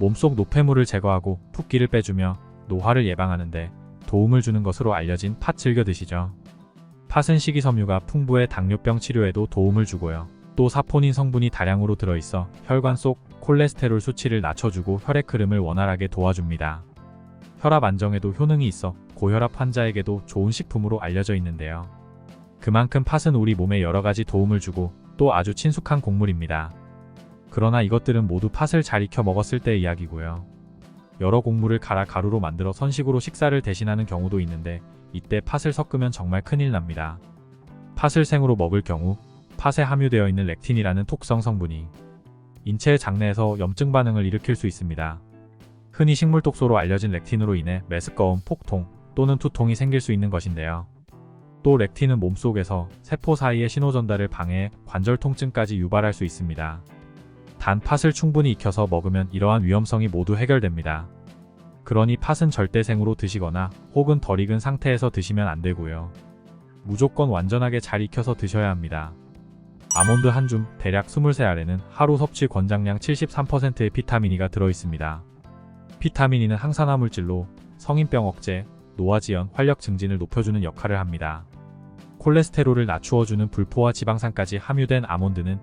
몸속 노폐물을 제거하고 붓기를 빼주며 노화를 예방하는데 도움을 주는 것으로 알려진 팥 즐겨 드시죠. 팥은 식이섬유가 풍부해 당뇨병 치료에도 도움을 주고요. 또 사포닌 성분이 다량으로 들어있어 혈관 속 콜레스테롤 수치를 낮춰주고 혈액 흐름을 원활하게 도와줍니다. 혈압 안정에도 효능이 있어 고혈압 환자에게도 좋은 식품으로 알려져 있는데요. 그만큼 팥은 우리 몸에 여러 가지 도움을 주고 또 아주 친숙한 곡물입니다. 그러나 이것들은 모두 팥을 잘 익혀 먹었을 때의 이야기고요. 여러 곡물을 갈아 가루로 만들어 선식으로 식사를 대신하는 경우도 있는데 이때 팥을 섞으면 정말 큰일 납니다. 팥을 생으로 먹을 경우 팥에 함유되어 있는 렉틴이라는 톡성 성분이 인체의 장내에서 염증 반응을 일으킬 수 있습니다. 흔히 식물 독소로 알려진 렉틴으로 인해 메스꺼움, 폭통 또는 두통이 생길 수 있는 것인데요. 또 렉틴은 몸속에서 세포 사이의 신호 전달을 방해해 관절 통증까지 유발할 수 있습니다. 단 팥을 충분히 익혀서 먹으면 이러한 위험성이 모두 해결됩니다. 그러니 팥은 절대 생으로 드시거나 혹은 덜 익은 상태에서 드시면 안 되고요. 무조건 완전하게 잘 익혀서 드셔야 합니다. 아몬드 한 줌 대략 23알에는 하루 섭취 권장량 73%의 비타민 E가 들어있습니다. 비타민 E는 항산화 물질로 성인병 억제, 노화 지연, 활력 증진을 높여주는 역할을 합니다. 콜레스테롤을 낮추어주는 불포화 지방산까지 함유된 아몬드는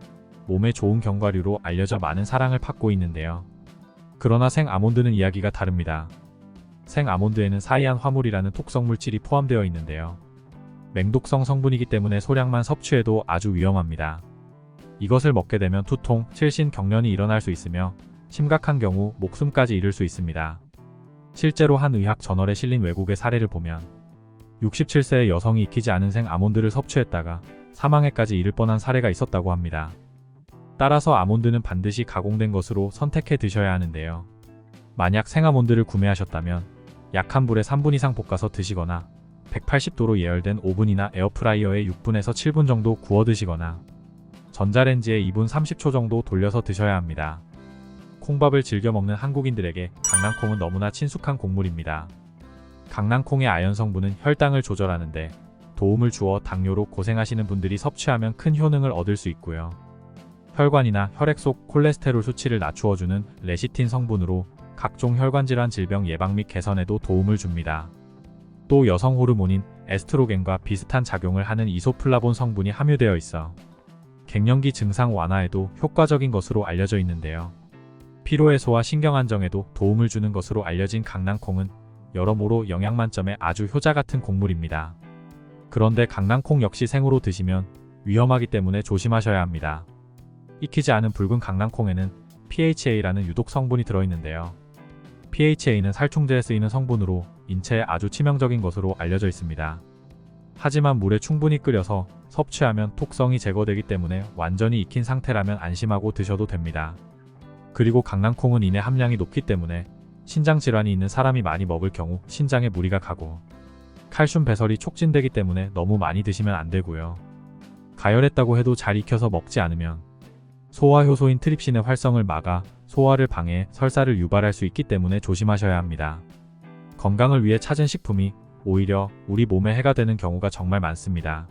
몸에 좋은 견과류로 알려져 많은 사랑을 받고 있는데요. 그러나 생 아몬드는 이야기가 다릅니다. 생 아몬드에는 사이안 화물이라는 독성 물질이 포함되어 있는데요. 맹독성 성분이기 때문에 소량만 섭취해도 아주 위험합니다. 이것을 먹게 되면 투통, 칠신, 경련이 일어날 수 있으며 심각한 경우 목숨까지 잃을 수 있습니다. 실제로 한 의학 저널에 실린 외국의 사례를 보면 67세의 여성이 익히지 않은 생 아몬드를 섭취했다가 사망에까지 이를 뻔한 사례가 있었다고 합니다. 따라서 아몬드는 반드시 가공된 것으로 선택해 드셔야 하는데요. 만약 생아몬드를 구매하셨다면 약한 불에 3분 이상 볶아서 드시거나 180도로 예열된 오븐이나 에어프라이어에 6분에서 7분 정도 구워 드시거나 전자레인지에 2분 30초 정도 돌려서 드셔야 합니다. 콩밥을 즐겨 먹는 한국인들에게 강낭콩은 너무나 친숙한 곡물입니다. 강낭콩의 아연 성분은 혈당을 조절하는데 도움을 주어 당뇨로 고생하시는 분들이 섭취하면 큰 효능을 얻을 수 있고요. 혈관이나 혈액 속 콜레스테롤 수치를 낮추어주는 레시틴 성분으로 각종 혈관질환 질병 예방 및 개선에도 도움을 줍니다. 또 여성 호르몬인 에스트로겐과 비슷한 작용을 하는 이소플라본 성분이 함유되어 있어 갱년기 증상 완화에도 효과적인 것으로 알려져 있는데요. 피로 해소와 신경 안정에도 도움을 주는 것으로 알려진 강낭콩은 여러모로 영양 만점의 아주 효자 같은 곡물입니다. 그런데 강낭콩 역시 생으로 드시면 위험하기 때문에 조심하셔야 합니다. 익히지 않은 붉은 강낭콩에는 PHA라는 유독 성분이 들어있는데요. PHA는 살충제에 쓰이는 성분으로 인체에 아주 치명적인 것으로 알려져 있습니다. 하지만 물에 충분히 끓여서 섭취하면 톡성이 제거되기 때문에 완전히 익힌 상태라면 안심하고 드셔도 됩니다. 그리고 강낭콩은 인해 함량이 높기 때문에 신장 질환이 있는 사람이 많이 먹을 경우 신장에 무리가 가고 칼슘 배설이 촉진되기 때문에 너무 많이 드시면 안 되고요. 가열했다고 해도 잘 익혀서 먹지 않으면 소화 효소인 트립신의 활성을 막아 소화를 방해, 설사를 유발할 수 있기 때문에 조심하셔야 합니다. 건강을 위해 찾은 식품이 오히려 우리 몸에 해가 되는 경우가 정말 많습니다.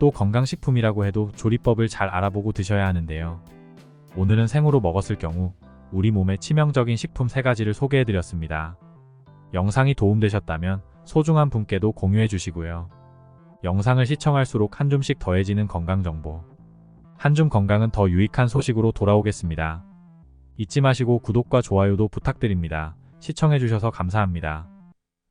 또 건강식품이라고 해도 조리법을 잘 알아보고 드셔야 하는데요. 오늘은 생으로 먹었을 경우 우리 몸에 치명적인 식품 3가지를 소개해드렸습니다. 영상이 도움되셨다면 소중한 분께도 공유해 주시고요. 영상을 시청할수록 한 줌씩 더해지는 건강정보. 한줌 건강은 더 유익한 소식으로 돌아오겠습니다. 잊지 마시고 구독과 좋아요도 부탁드립니다. 시청해주셔서 감사합니다.